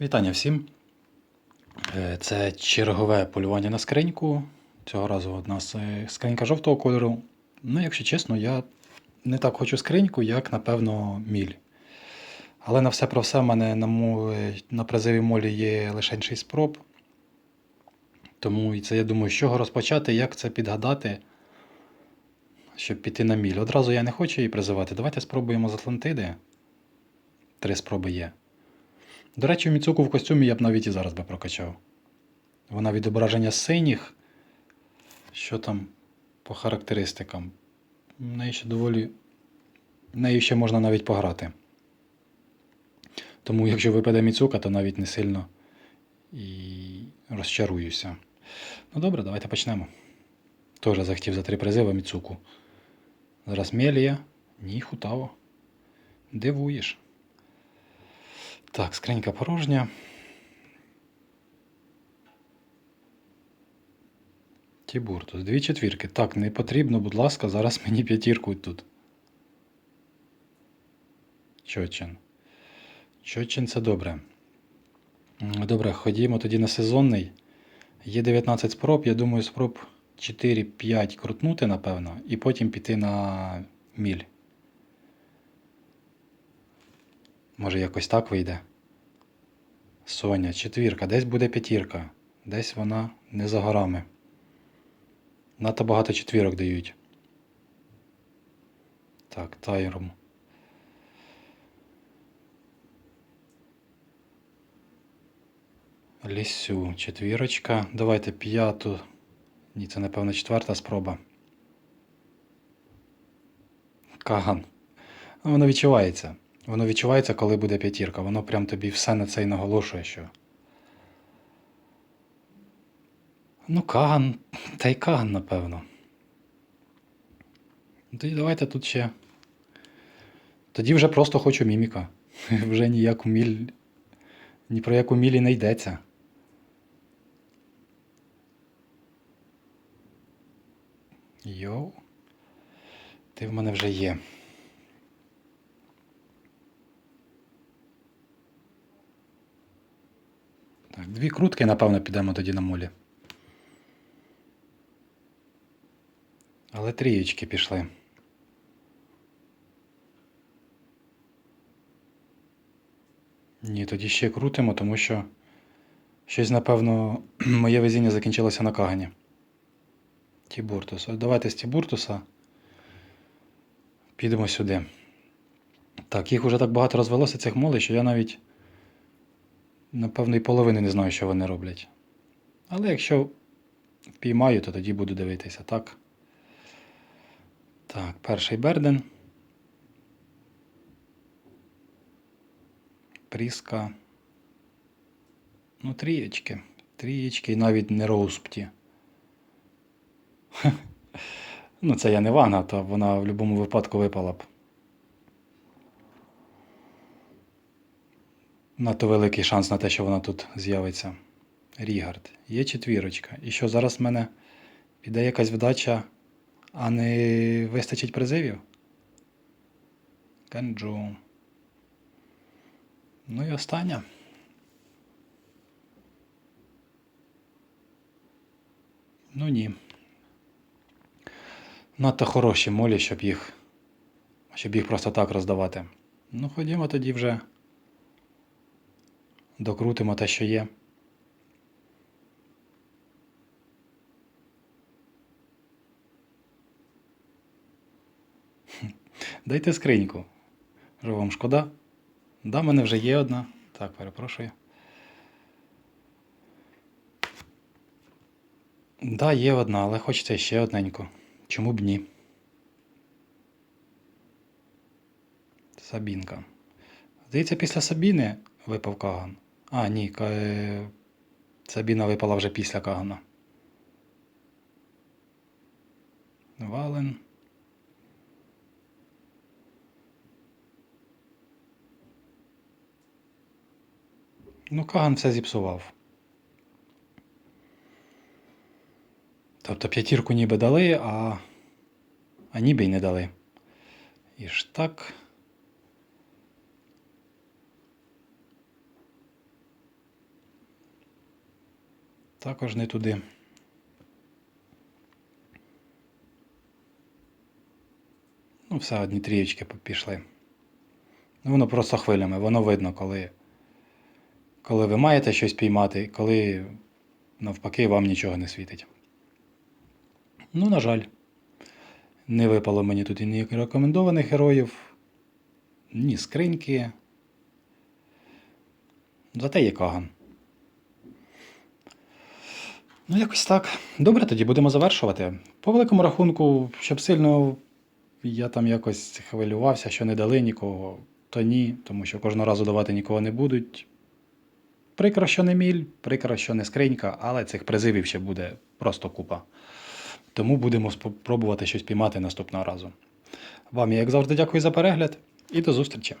Вітання всім. Е, Це чергове полювання на скриньку. Цього разу нас е, скринька жовтого кольору. Ну, якщо чесно, я не так хочу скриньку, як, напевно, міль. Але на все про все в мене на, молі, на призиві молі є лише 6 спроб. Тому і це я думаю, з чого розпочати, як це підгадати, щоб піти на міль. Одразу я не хочу її призивати. Давайте спробуємо з Атлантиди. Три спроби є. До речі, Міцуку в костюмі я б навіть і зараз би прокачав. Вона відображення синіх. Що там по характеристикам? Неї ще доволі. В неї ще можна навіть пограти. Тому, якщо випаде Міцука, то навіть не сильно і розчаруюся. Ну добре, давайте почнемо. Теж захотів за три призива Міцуку. Зараз Мелія. Ні, Хутаво. Дивуєш. Так, скринька порожня. Тібуртус. Дві четвірки. Так, не потрібно, будь ласка, зараз мені п'ятірку тут. Чочин. Чочин це добре. Добре, ходімо тоді на сезонний. Є 19 спроб, я думаю, спроб 4-5 крутнути, напевно, і потім піти на міль. Може, якось так вийде. Соня, четвірка, десь буде п'ятірка. Десь вона не за горами. Надто багато четвірок дають. Так, тайром. Лісю, четвірочка. Давайте п'яту. Ні, це напевно четверта спроба. Каган. Воно відчувається. Воно відчувається, коли буде п'ятірка. Воно прям тобі все на це й наголошує, що. Ну, Каган, та й Каган, напевно. Тоді давайте тут ще. Тоді вже просто хочу міміка. Вже ніяку міль. Ні про яку мілі не йдеться. Йоу. Ти в мене вже є. Так, дві крутки, напевно, підемо тоді на молі. Але трієчки пішли. Ні, тоді ще крутимо, тому що щось, напевно, моє везіння закінчилося на кагані. Тібуртус. Давайте з Тібуртуса підемо сюди. Так, їх уже так багато розвелося цих молей, що я навіть, напевно, і половини не знаю, що вони роблять. Але якщо впіймаю, то тоді буду дивитися, так? Так, перший Берден. Пріска. Ну, трієчки. Трієчки і навіть не роуспті. Ну, це я не ванга, то вона в будь-якому випадку випала б. Надто великий шанс на те, що вона тут з'явиться. Рігард. Є четвірочка. І що зараз в мене піде якась вдача, а не вистачить призивів? Кенджу. Ну і остання. Ну ні. Надто хороші молі, щоб їх. Щоб їх просто так роздавати. Ну, ходімо тоді вже. Докрутимо те, що є. Дайте скриньку. Що вам шкода? Да, в мене вже є одна. Так, перепрошую. Да, є одна, але хочеться ще одненьку. Чому б ні? Сабінка. Здається, після Сабіни випав Каган. А, ні, е, Сабіна випала вже після Кагана. Вален. Ну, Каган все зіпсував. Тобто п'ятірку ніби дали, а, а ніби й не дали. І ж так. Також не туди. Ну, все, одні трієчки пішли. Ну, воно просто хвилями, воно видно, коли, коли ви маєте щось піймати, коли навпаки вам нічого не світить. Ну, на жаль, не випало мені тут і ні рекомендованих героїв, ні скриньки. Зате є Каган. Ну, якось так. Добре, тоді будемо завершувати. По великому рахунку, щоб сильно я там якось хвилювався, що не дали нікого, то ні, тому що кожного разу давати нікого не будуть. Прикро, що не міль, прикро, що не скринька, але цих призивів ще буде просто купа. Тому будемо спробувати щось піймати наступного разу. Вам як завжди, дякую за перегляд і до зустрічі!